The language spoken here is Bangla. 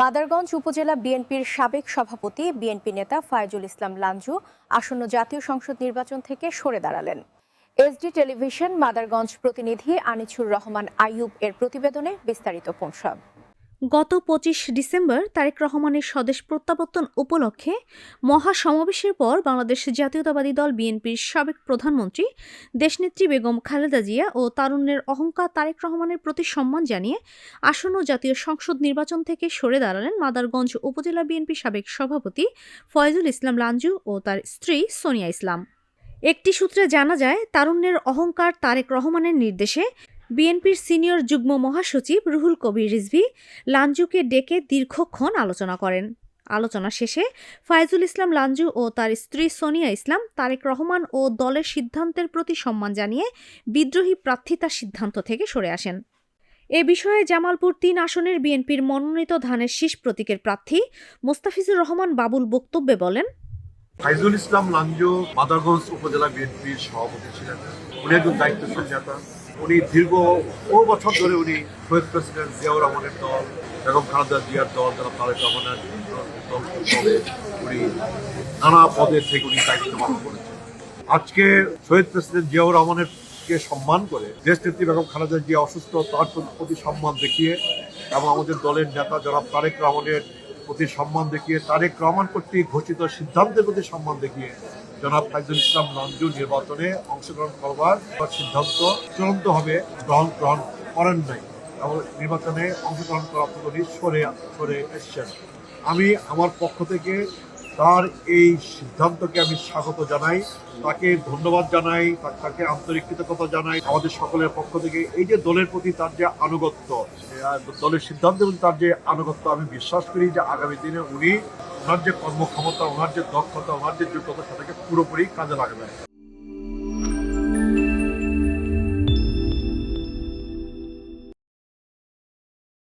মাদারগঞ্জ উপজেলা বিএনপির সাবেক সভাপতি, বিএনপি নেতা ফায়জুল ইসলাম লাঞ্জু আসন্ন জাতীয় সংসদ নির্বাচন থেকে সরে দাঁড়ালেন। এসডি টেলিভিশন, মাদারগঞ্জ প্রতিনিধি আনিছুর রহমান আইয়ুব এর প্রতিবেদনে বিস্তারিত পৌঁছাব গত পঁচিশ ডিসেম্বর তারেক রহমানের স্বদেশ প্রত্যাবর্তন উপলক্ষে মহাসমাবেশের পর বাংলাদেশ জাতীয়তাবাদী দল বিএনপির সাবেক প্রধানমন্ত্রী দেশনেত্রী বেগম খালেদা জিয়া ও তারুণ্যের অহংকার তারেক রহমানের প্রতি সম্মান জানিয়ে আসন্ন জাতীয় সংসদ নির্বাচন থেকে সরে দাঁড়ালেন মাদারগঞ্জ উপজেলা বিএনপি সাবেক সভাপতি ফয়জুল ইসলাম লাঞ্জু ও তার স্ত্রী সোনিয়া ইসলাম। একটি সূত্রে জানা যায়, তারুণ্যের অহংকার তারেক রহমানের নির্দেশে বিএনপির সিনিয়র যুগ্ম মহাসচিব রুহুল কবির রিজভি লাঞ্জুকে ডেকে দীর্ঘক্ষণ আলোচনা করেন। আলোচনা শেষে ফায়জুল ইসলাম লাঞ্জু ও তার স্ত্রী সোনিয়া ইসলাম, তারেক রহমান ও দলের সিদ্ধান্তের প্রতি সম্মান জানিয়ে বিদ্রোহী প্রার্থিতার সিদ্ধান্ত থেকে সরে আসেন। এ বিষয়ে জামালপুর তিন আসনের বিএনপির মনোনীত ধানের শীষ প্রতীকের প্রার্থী মোস্তাফিজুর রহমান বাবুল বক্তব্যে বলেন ফাইজুল ইসলাম লাঞ্জু মাদারগঞ্জ উপজেলা বিএনপির সভাপতি ছিলেন। উনি একজন দায়িত্বশীল নেতা। উনি দীর্ঘ ও বছর ধরে উনি শহীদ প্রেসিডেন্ট জিয়াউর রহমানের দল, বেগম খালেদা জিয়ার দল যারা তারেক রহমানের উনি নানা পদে থেকে উনি দায়িত্ব পালন করেছেন। আজকে শহীদ প্রেসিডেন্ট জিয়াউর রহমানের কে সম্মান করে দেশ নেত্রী বেগম খালেদা জিয়া অসুস্থ, তার প্রতি সম্মান দেখিয়ে এবং আমাদের দলের নেতা যারা তারেক রহমানের প্রতি সম্মান দেখিয়ে, তারেক রহমান কর্তৃক ঘোষিত সিদ্ধান্তের প্রতি সম্মান দেখিয়ে জনাব ফাইজুল ইসলাম নঞ্জু নির্বাচনে অংশগ্রহণ করবার সিদ্ধান্ত চূড়ান্তভাবে গ্রহণ গ্রহণ করেন নাই। এবং নির্বাচনে অংশগ্রহণ থেকে উনি সরে সরে এসছেন। আমি আমার পক্ষ থেকে তার এই সিদ্ধান্তকে আমি স্বাগত জানাই, তাকে ধন্যবাদ জানাই তাকে আন্তরিক কৃতজ্ঞতা জানাই, আমাদের সকলের পক্ষ থেকে। এই যে দলের প্রতি তার যে আনুগত্য দলের সিদ্ধান্ত এবং তার যে আনুগত্য, আমি বিশ্বাস করি যে আগামী দিনে উনি ওনার যে কর্মক্ষমতা ওনার যে দক্ষতা ওনার যে যোগ্যতা সেটাকে পুরোপুরি কাজে লাগাবেন।